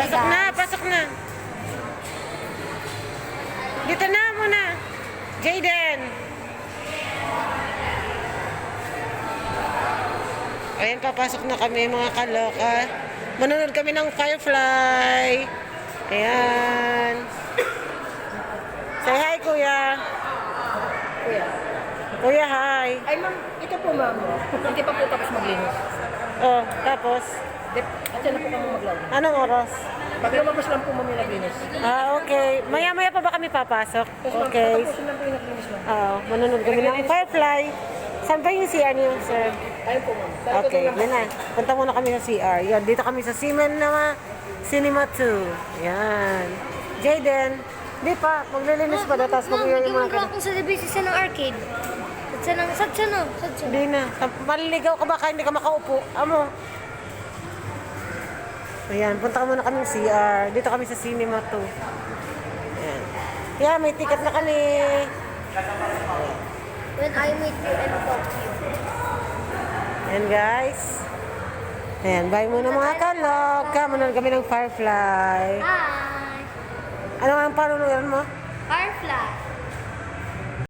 Pasok diba? na, pasok na. Dito na muna. Jaden. Ayan, papasok na kami mga kaloka. Manonood kami ng Firefly. Ayan. Say hi, kuya. Kuya. Kuya, hi. Ay, ma'am, ito po, ma'am. Hindi pa po tapos maglinis. Oh, tapos? At na po kami maglawin. anong oras? Pag lumabas lang po, yung naglinis. Ah, okay. Maya-maya pa ba kami papasok? Okay. Tapusin lang po yung naglinis, ma'am. Oo, manonood kami ng Firefly. Saan ba yung CR niyo, sir? Ayun po, ma'am. Ko Okay, doon lang na. Punta muna kami sa CR. Yan, dito kami sa Siemens na Cinema 2. Yan. Jaden, di pa, maglilinis pa daw, tapos Ma'am, mag-iwan yung mo mga bro akong sa labis isa ng arcade. At sa nang, sad siya no? Sad siya. Hindi na. Maliligaw ka baka hindi ka makaupo. Amo. Ayan, punta ka muna kami CR. Dito kami sa Cinema 2. Ayan. Yeah, may ticket na kami. When I meet you and talk to you. Ayan guys. Ayan, bye muna mga kalog. Kamunan kami ng Firefly. Hi! Ano ang panunuyan mo? Firefly.